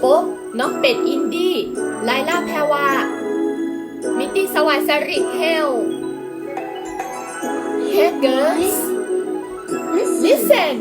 โป๊กน้องเป็ดอินดี้ไลล่าแพรวา มิตตี้สวายสริเฮลเฮเกิร์ส listen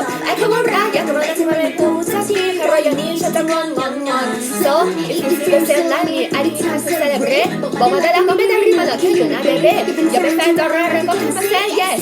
I come on right, я кому раз говорю, то спроси, хорошо, ниже там он, он, one, one, one. So, if you feel the lami, I did not celebrate. Bomba de la comida, prima, no, que yo na bebé. Yo me siento raro, porque yes.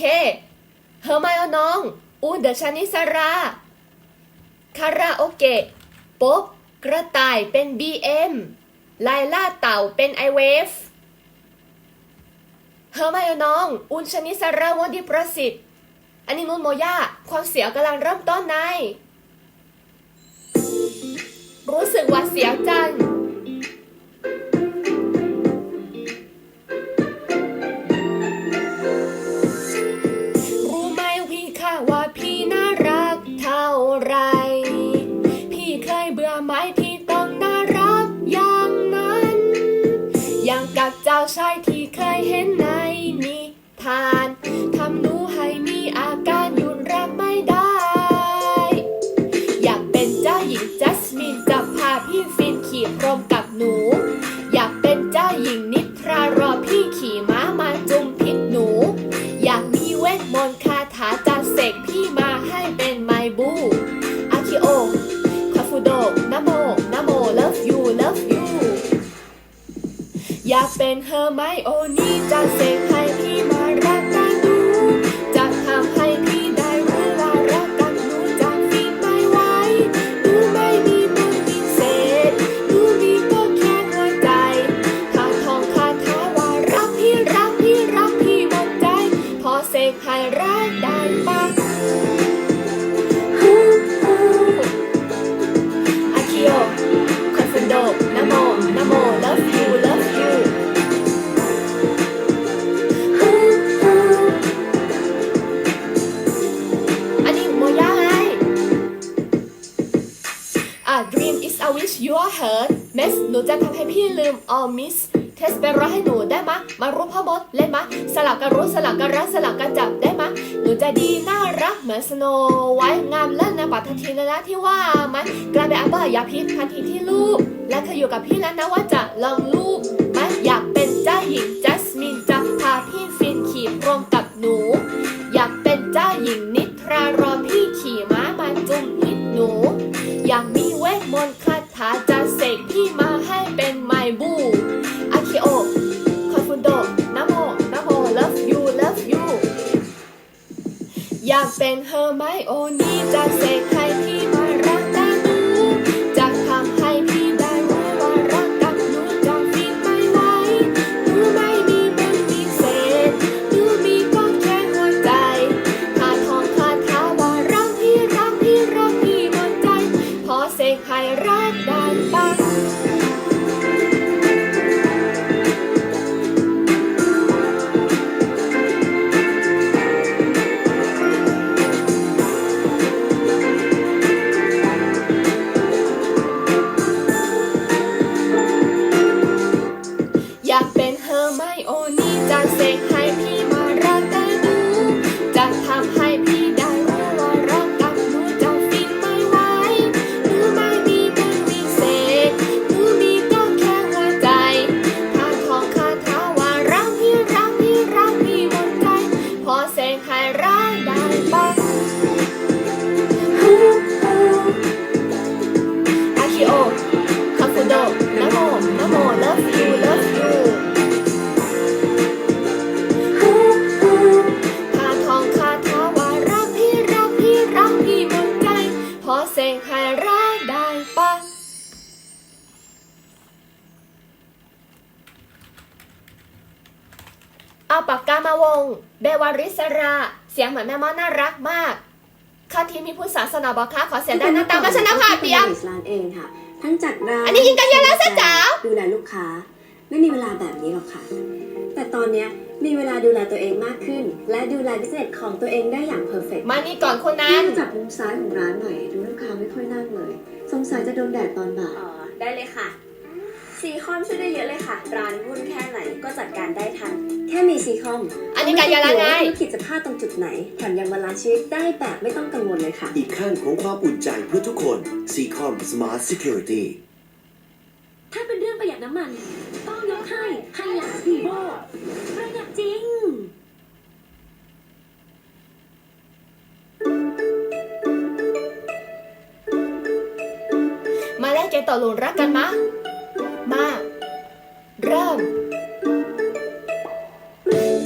เคเฮอร์ไมโอน้อง อูเดชานิสราคาราโอเกะป๊อบกระต่ายเป็น BM ไลล่าเต่าเป็นไอเวฟเฮอร์ไมโอน้อง อุนชานิสราวดีประสิทธิ์ อันนี้นุนโมย่า ความเสียกำลังเริ่มต้นใน รู้สึกว่าเสียวจัง อยากเป็นเธอไหมโอนี่จะเสกให้พี่ is a wish you are heard Miss หนูจะทำให้พี่ลืม all miss เทสไปรอให้หนูได้มะ มารู้พ่อมดเล่นมะ สลับกันรู้สลับกันรักสลับกันจับได้มะ หนูจะดีน่ารักเหมือนสโนไว้งามเลิศนะปัดทันทีเลยนะที่ว่ามันกลายเป็นอัปเปอร์อยากพิษทันทีที่ลูกและเธออยู่กับพี่แล้วนะว่าจะลองลูกมันอยากเป็นเจ้าหญิงจัสมินจะพาพี่ฟินขี่พรมกับหนู อยากเป็นเจ้าหญิงนิทรารอพี่ขี่ม้ามาจุงพิษหนู อยากมีเวทมนต์าถาจะเสกพี่มาให้เป็นไมบูอาคิโอคอนฟุนโดนะโมนะโม love you love you อยากเป็นเฮอร์ไมโอนี่จะเสกให้พี่ เสียงเหมือนแม่มอน่ารักมากข้าทีมีผู้ศาสนาบอกค่ะขอเสียงด้านหน้าตามวัชนภาพเดียวร้านเองค่ะ ทั้งจัดร้านอันนี้ยิงกันเยอะแล้วซะจ๋าดูแลลูกค้า ไม่มีเวลาแบบนี้หรอกค่ะ แต่ตอนเนี้ยมีเวลาดูแลตัวเองมากขึ้น และดูแลบิสเนสของตัวเองได้อย่างเพอร์เฟกต์มานี่ก่อนคนนั่นั้นงจับมุมซ้ายของร้านหน่อยดูลูกค้าไม่ค่อยนั่งเลย สงสัยจะโดนแดดตอนบ่ายอ๋อได้เลยค่ะ ซีคอมช่วยได้เยอะเลยค่ะ ร้านวุ่นแค่ไหนก็จัดการได้ทัน แค่มีซีคอมอันนี้การยาละไงธุรกิจจะพลาดตรงจุดไหนแถมยังบาลานซ์ชีวิตได้แบบไม่ต้องกังวลเลยค่ะ อีกขั้นของความอุ่นใจเพื่อทุกคน Seacom Smart Security ถ้าเป็นเรื่องประหยัดน้ำมัน ต้องยกให้ไฮลักซ์วีโวประหยัดจริงมาแลกเกมต่อหลุนรักกันมะ มาเริ่ม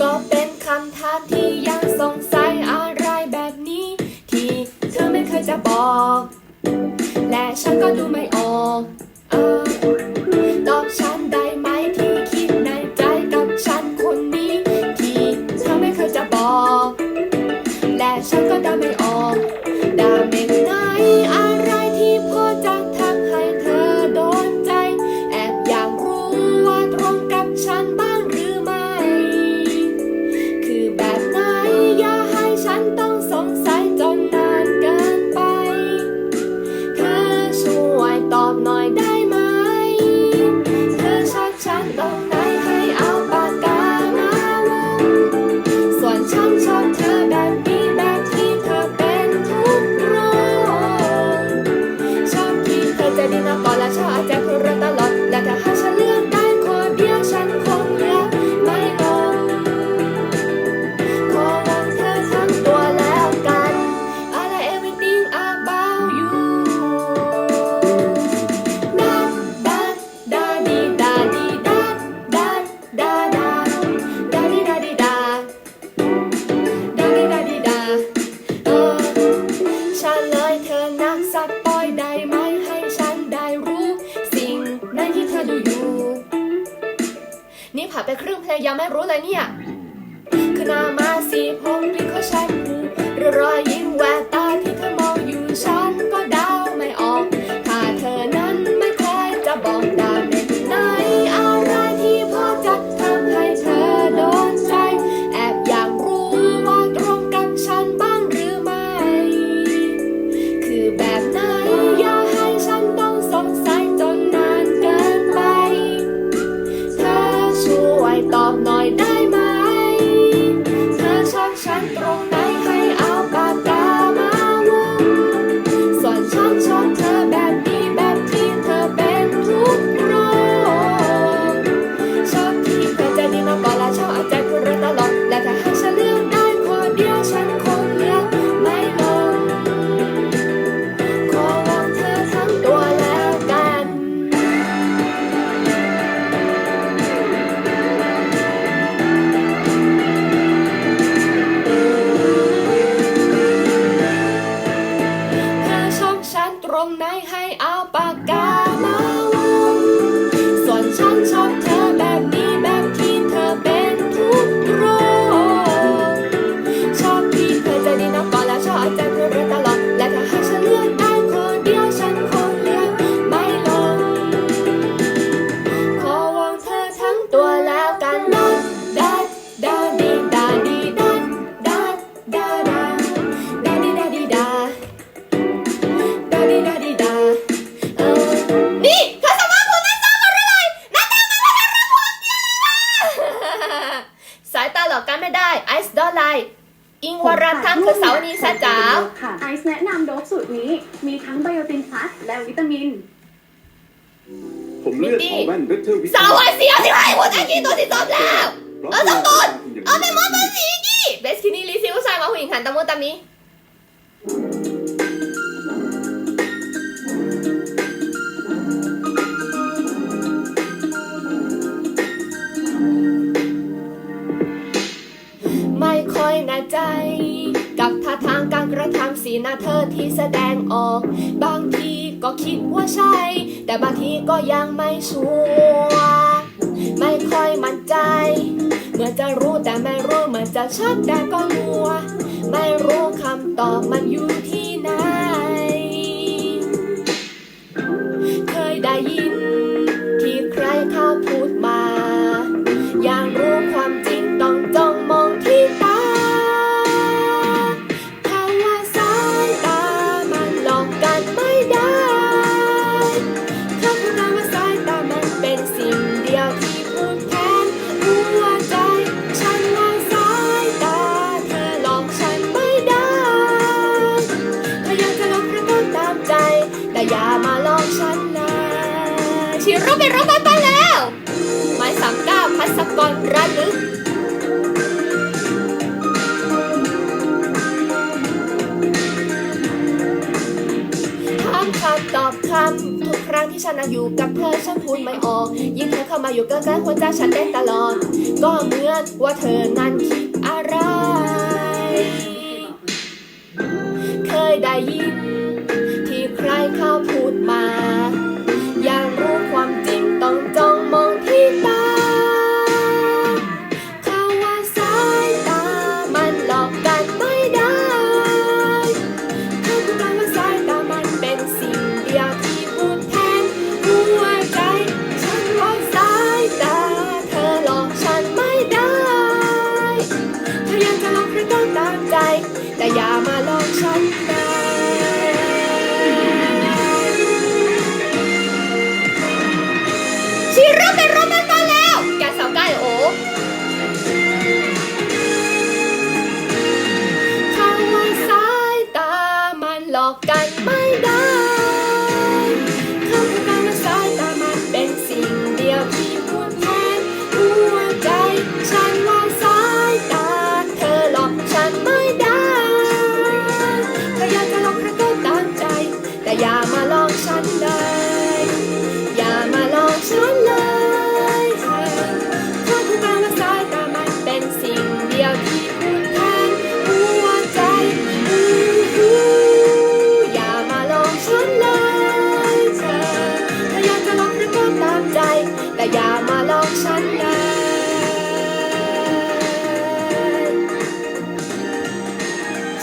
ก็เป็นคำถามที่ยังสงสัยอะไรแบบนี้ ที่เธอไม่เคยจะบอก และฉันก็ดูไม่ ที่จบแล้วเอาสองตัวเอาไปหมดตัวสีกี่เบสคินี่รีซิวชายมาผู้หญิงหันตะมุตะมีไม่ค่อยแน่ใจ กับท่าทางการกระทำสีหน้าเธอที่แสดงออก บางทีก็คิดว่าใช่ แต่บางทีก็ยังไม่ชัวร์ ไม่ค่อยมั่นใจ เหมือนจะรู้แต่ไม่รู้เหมือนจะชัดแต่ก็มัว ไม่รู้คำตอบมันอยู่ที่ รระลึก ถามคำตอบคำทุกครั้งที่ฉันน่ะอยู่กับเธอฉันพูดไม่ออก ยิ่งเธอเข้ามาอยู่ใกล้ๆหัวใจฉันเต้นตลอด ก็เหมือนว่าเธอนั้นคิดอะไร เคยได้ยินที่ใครเขาพูด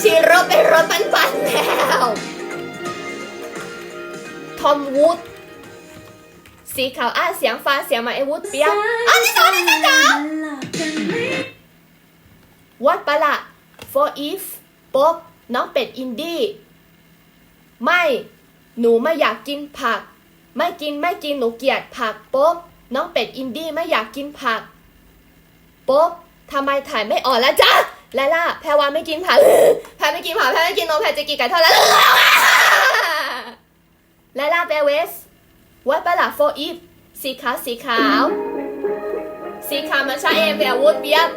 ชีโร่เป็นรถปันปันๆแล้วทอมวูดสีขาวอ้าเสียงฟ้าเสียงมาไอวุฒเปียกอ้าวนี่สอนนี่จ้าวัดปะละ for if ป๊อบน้องเป็ดอินดี้ ไม่ หนูไม่อยากกินผัก ไม่กินไม่กินหนูเกลียดผักป๊อบน้องเป็ดอินดี้ไม่อยากกินผักป๊อบทำไมถ่ายไม่ออกแล้วจ้า ไลล่าแพรวาไม่กินผักแพรไม่กินผักแพรไม่กินนมแพรจะกินไก่ทอดแล้วไลล่าเบลเวสวัดประหลาดโฟอีฟสีขาวสีขาว สีขาวมาใช้เอเวียวูดเบียบ